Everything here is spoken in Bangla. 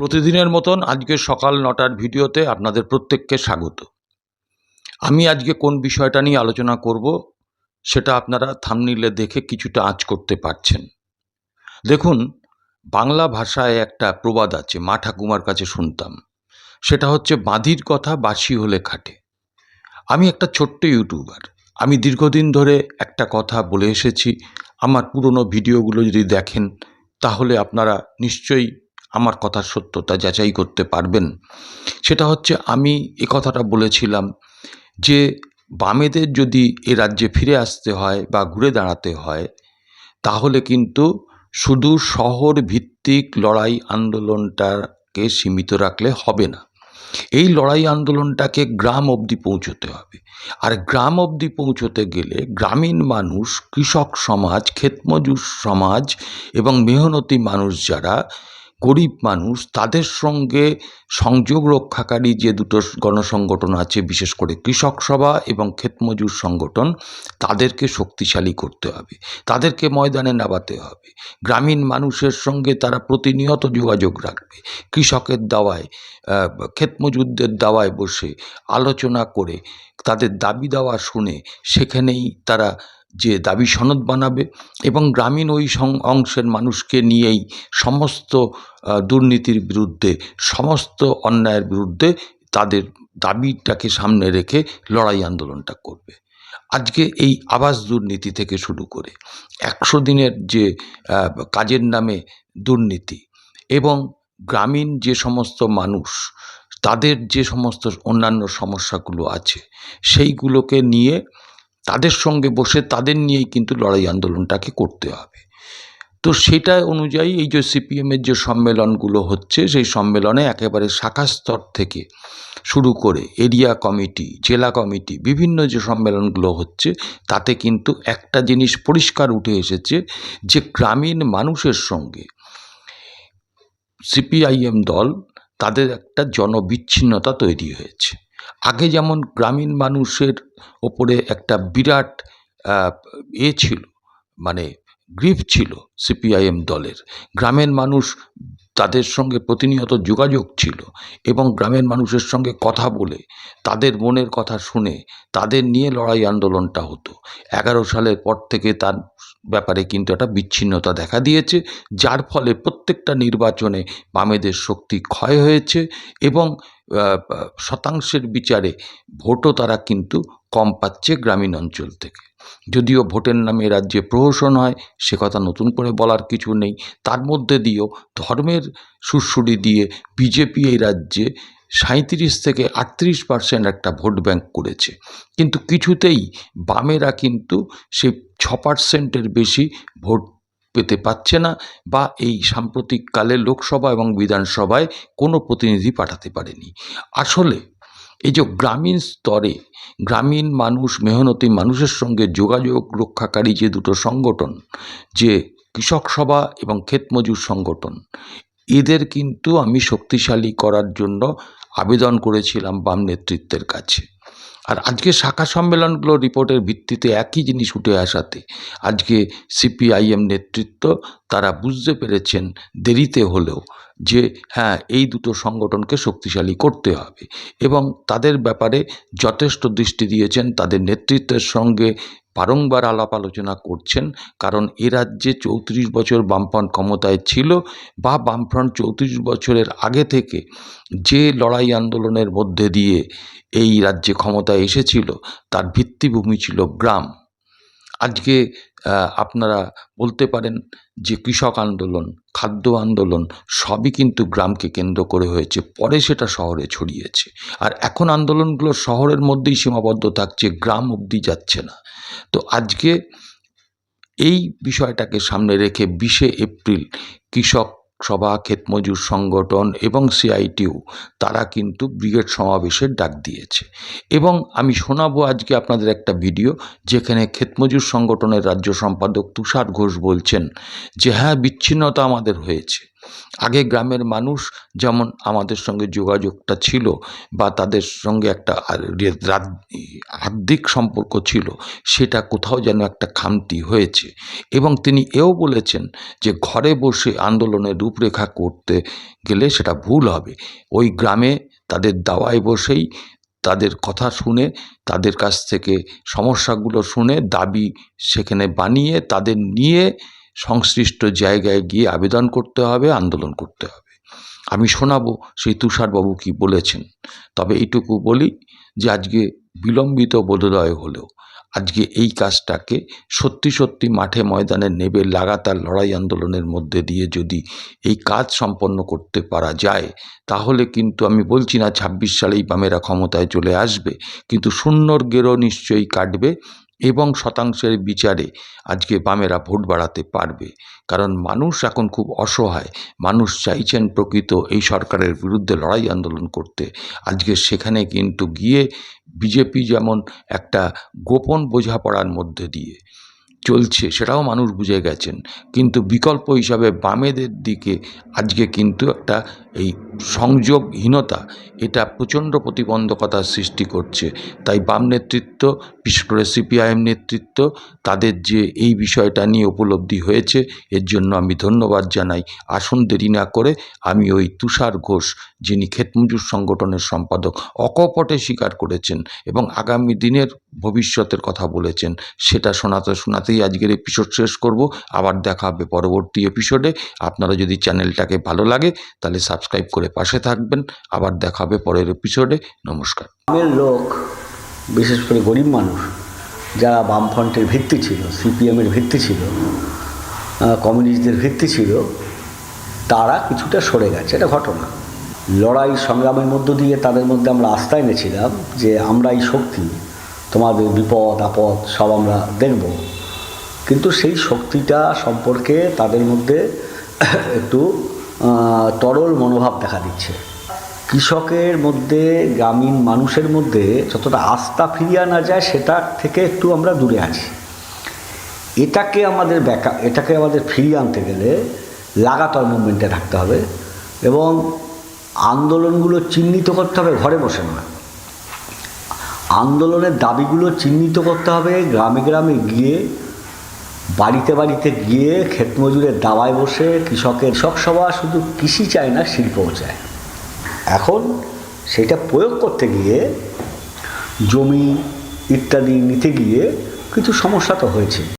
প্রতিদিনের মতন আজকে সকাল নটার ভিডিওতে আপনাদের প্রত্যেককে স্বাগত। আমি আজকে কোন বিষয়টা নিয়ে আলোচনা করব সেটা আপনারা থামনিলে দেখে কিছুটা আঁচ করতে পারছেন। দেখুন, বাংলা ভাষায় একটা প্রবাদ আছে, মা ঠাকুমার কাছে শুনতাম। সেটা হচ্ছে, বাঁধির কথা বাসি হলে খাটে। আমি একটা ছোট্ট ইউটিউবার। আমি দীর্ঘদিন ধরে একটা কথা বলে এসেছি। আমার পুরনো ভিডিওগুলো যদি দেখেন, তাহলে আপনারা নিশ্চয়ই আমার কথার সত্যতা যাচাই করতে পারবেন। সেটা হচ্ছে আমি এ কথাটা বলেছিলাম যে, বামেদের যদি এ রাজ্যে ফিরে আসতে হয় বা ঘুরে দাঁড়াতে হয়, তাহলে কিন্তু শুধু শহর ভিত্তিক লড়াই আন্দোলনটাকে সীমিত রাখলে হবে না। এই লড়াই আন্দোলনটাকে গ্রাম অবধি পৌঁছতে হবে। আর গ্রাম অবধি পৌঁছতে গেলে গ্রামীণ মানুষ, কৃষক সমাজ, ক্ষেতমজুর সমাজ এবং মেহনতি মানুষ যারা গরিব মানুষ, তাদের সঙ্গে সংযোগ রক্ষাকারী যে দুটো গণসংগঠন আছে, বিশেষ করে কৃষক সভা এবং ক্ষেতমজুর সংগঠন, তাদেরকে শক্তিশালী করতে হবে। তাদেরকে ময়দানে নামাতে হবে। গ্রামীণ মানুষের সঙ্গে তারা প্রতিনিয়ত যোগাযোগ রাখবে। কৃষকের দাওয়ায় ক্ষেতমজুরদের দাওয়ায় বসে আলোচনা করে, তাদের দাবি দাওয়া শুনে সেখানেই তারা যে দাবি সনদ বানাবে এবং গ্রামীণ ওই অংশের মানুষকে নিয়েই সমস্ত দুর্নীতির বিরুদ্ধে, সমস্ত অন্যায়ের বিরুদ্ধে তাদের দাবিটাকে সামনে রেখে লড়াই আন্দোলনটা করবে। আজকে এই আবাস দুর্নীতি থেকে শুরু করে একশো দিনের যে কাজের নামে দুর্নীতি এবং গ্রামীণ যে সমস্ত মানুষ, তাদের যে সমস্ত অন্যান্য সমস্যাগুলো আছে, সেইগুলোকে নিয়ে তাদের সঙ্গে বসে তাদের নিয়েই কিন্তু লড়াই আন্দোলনটাকে করতে হবে। তো সেটা অনুযায়ী এই যে সিপিএমের যে সম্মেলনগুলো হচ্ছে, সেই সম্মেলনে একেবারে শাখা স্তর থেকে শুরু করে এরিয়া কমিটি, জেলা কমিটি, বিভিন্ন যে সম্মেলনগুলো হচ্ছে, তাতে কিন্তু একটা জিনিস পরিষ্কার উঠে এসেছে যে গ্রামীণ মানুষের সঙ্গে সিপিআইএম দল তাদের একটা জনবিচ্ছিন্নতা তৈরি হয়েছে। আগে যেমন গ্রামীণ মানুষের ওপরে একটা বিরাট এ ছিল মানে গ্রিপ ছিল সিপিআইএম দলের। গ্রামের মানুষ তাদের সঙ্গে প্রতিনিয়ত যোগাযোগ ছিল এবং গ্রামের মানুষের সঙ্গে কথা বলে, তাদের মনের কথা শুনে, তাদের নিয়ে লড়াই আন্দোলনটা হতো। এগারো সালের পর থেকে তার ব্যাপারে কিন্তু একটা বিচ্ছিন্নতা দেখা দিয়েছে, যার ফলে প্রত্যেকটা নির্বাচনে বামেদের শক্তি ক্ষয় হয়েছে এবং শতাংশের বিচারে ভোটও তারা কিন্তু কম পাচ্ছে গ্রামীণ অঞ্চল থেকে। যদিও ভোটের নামে রাজ্যে প্রহসন হয়, সে কথা নতুন করে বলার কিছু নেই। তার মধ্যে দিয়েও ধর্মের সুরসুরি দিয়ে বিজেপি এই রাজ্যে সাঁত্রিশ থেকে আটত্রিশ পার্সেন্ট একটা ভোট ব্যাংক করেছে। কিন্তু কিছুতেই বামেরা কিন্তু সেই ছ পার্সেন্টের বেশি ভোট পেতে পাচ্ছে না বা এই সাম্প্রতিককালে লোকসভা এবং বিধানসভায় কোনো প্রতিনিধি পাঠাতে পারেনি। আসলে এই যে গ্রামীণ স্তরে গ্রামীণ মানুষ, মেহনতি মানুষের সঙ্গে যোগাযোগ রক্ষাকারী যে দুটো সংগঠন, যে কৃষক সভা এবং ক্ষেতমজুর সংগঠন, এদের কিন্তু আমি শক্তিশালী করার জন্য আবেদন করেছিলাম বাম নেতৃত্বের কাছে। আর আজকে শাখা সম্মেলনগুলো রিপোর্টের ভিত্তিতে একই জিনিস উঠে আসাতে আজকে সিপিআইএম নেতৃত্ব তারা বুঝতে পেরেছেন দেরিতে হলেও যে হ্যাঁ এই দুটো সংগঠনকে শক্তিশালী করতে হবে এবং তাদের ব্যাপারে যথেষ্ট দৃষ্টি দিয়েছেন তাদের নেতৃত্বের সঙ্গে বারংবার আলাপ আলোচনা করছেন, কারণ এ রাজ্যে চৌত্রিশ বছর বামফ্রন্ট ক্ষমতায় ছিল বা বামফ্রন্ট চৌত্রিশ বছরের আগে থেকে যে লড়াই আন্দোলনের মধ্যে দিয়ে এই রাজ্যে ক্ষমতায় এসেছিল, তার ভিত্তিভূমি ছিল গ্রাম। আজকে আপনারা বলতে পারেন যে কৃষক আন্দোলন, খাদ্য আন্দোলন সবই কিন্তু গ্রামকে কেন্দ্র করে হয়েছে, পরে সেটা শহরে ছড়িয়েছে। আর এখন আন্দোলনগুলো শহরের মধ্যেই সীমাবদ্ধ থাকছে, গ্রাম অবধি যাচ্ছে না। তো আজকে এই বিষয়টাকে সামনে রেখে বিশে এপ্রিল কৃষক সভা, ক্ষেতমজুর সংগঠন এবং সিআইটিউ, তারা কিন্তু ব্রিগেড সমাবেশের ডাক দিয়েছে। এবং আমি শোনাবো আজকে আপনাদের একটা ভিডিও যেখানে ক্ষেতমজুর সংগঠনের রাজ্য সম্পাদক তুষার ঘোষ বলছেন যে হ্যাঁ বিচ্ছিন্নতা আমাদের হয়েছে। আগে গ্রামের মানুষ যেমন আমাদের সঙ্গে যোগাযোগটা ছিল বা তাদের সঙ্গে একটা আর- রে- রাত- হার্দিক সম্পর্ক ছিল, সেটা কোথাও যেন একটা খামতি হয়েছে। এবং তিনি এও বলেছেন যে ঘরে বসে আন্দোলনের রূপরেখা করতে গেলে সেটা ভুল হবে। ওই গ্রামে তাদের দাওয়ায় বসেই তাদের কথা শুনে, তাদের কাছ থেকে সমস্যাগুলো শুনে, দাবি সেখানে বানিয়ে, তাদের নিয়ে সংশ্লিষ্ট জায়গায় গিয়ে আবেদন করতে হবে, আন্দোলন করতে হবে। আমি শোনাবো সেই তুষারবাবু কি বলেছেন। তবে এইটুকু বলি যে আজকে বিলম্বিত বোধোদয় হলেও, আজকে এই কাজটাকে সত্যি সত্যি মাঠে ময়দানে নেবে লাগাতার লড়াই আন্দোলনের মধ্যে দিয়ে যদি এই কাজ সম্পন্ন করতে পারা যায়, তাহলে কিন্তু আমি বলছি না ছাব্বিশ সালেই বামেরা ক্ষমতায় চলে আসবে, কিন্তু শূন্যর গেরো নিশ্চয়ই কাটবে। এবং শতাংশের বিচারে আজকে বামেরা ভোট বাড়াতে পারবে। কারণ মানুষ এখন খুব অসহায়। মানুষ চাইছেন প্রকৃত এই সরকারের বিরুদ্ধে লড়াই আন্দোলন করতে। আজকে সেখানে কিন্তু গিয়ে বিজেপি যেমন একটা গোপন বোঝাপড়ার মধ্যে দিয়ে চলছে, সেটাও মানুষ বুঝে গেছেন। কিন্তু বিকল্প হিসাবে বামেদের দিকে আজকে কিন্তু একটা এই সংযোগহীনতা, এটা প্রচণ্ড প্রতিবন্ধকতার সৃষ্টি করছে। তাই বাম নেতৃত্ব, বিশেষ করে সিপিআইএম নেতৃত্ব, তাদের যে এই বিষয়টা নিয়ে উপলব্ধি হয়েছে, এর জন্য আমি ধন্যবাদ জানাই। আসুন দেরি না করে, আমি ওই তুষার ঘোষ, যিনি ক্ষেতমজুর সংগঠনের সম্পাদক, অকপটে স্বীকার করেছেন এবং আগামী দিনের ভবিষ্যতের কথা বলেছেন। সেটা শোনাতে শোনাতেই আজকের এপিসোড শেষ করব। আবার দেখা হবে পরবর্তী এপিসোডে আপনারা যদি চ্যানেলটাকে ভালো লাগে, তাহলে সাবস্ক্রাইব করে পাশে থাকবেন। আবার দেখা হবে পরের এপিসোডে নমস্কার। গ্রামের লোক, বিশেষ করে গরিব মানুষ, যারা বামফ্রন্টের ভিত্তি ছিল, সিপিএমের ভিত্তি ছিল কমিউনিস্টদের ভিত্তি ছিল, তারা কিছুটা সরে গেছে। এটা ঘটনা। লড়াই সংগ্রামের মধ্য দিয়ে তাদের মধ্যে আমরা আস্থা এনেছিলাম যে আমরা এই শক্তি, তোমাদের বিপদ, আপদ সব আমরা দেখব। কিন্তু সেই শক্তিটা সম্পর্কে তাদের মধ্যে একটু তরল মনোভাব দেখা দিচ্ছে। কৃষকের মধ্যে, গ্রামীণ মানুষের মধ্যে যতটা আস্থা ফিরিয়ে আনা যায় সেটা থেকে একটু আমরা দূরে আছি। এটাকে আমাদের ব্যাকা এটাকে আমাদের ফিরিয়ে আনতে গেলে লাগাতার মুভমেন্টে থাকতে হবে এবং আন্দোলনগুলো চিহ্নিত করতে হবে, ঘরে বসে না। আন্দোলনের দাবিগুলো চিহ্নিত করতে হবে, গ্রামে গ্রামে গিয়ে বাড়িতে বাড়িতে গিয়ে ক্ষেত মজুরের দাওয়ায় বসে কৃষকের কৃষক সভা শুধু কৃষি চায় না, শিল্পও চায়। এখন সেটা প্রয়োগ করতে গিয়ে, জমি ইত্যাদি নিতে গিয়ে কিছু সমস্যা তো হয়েছে।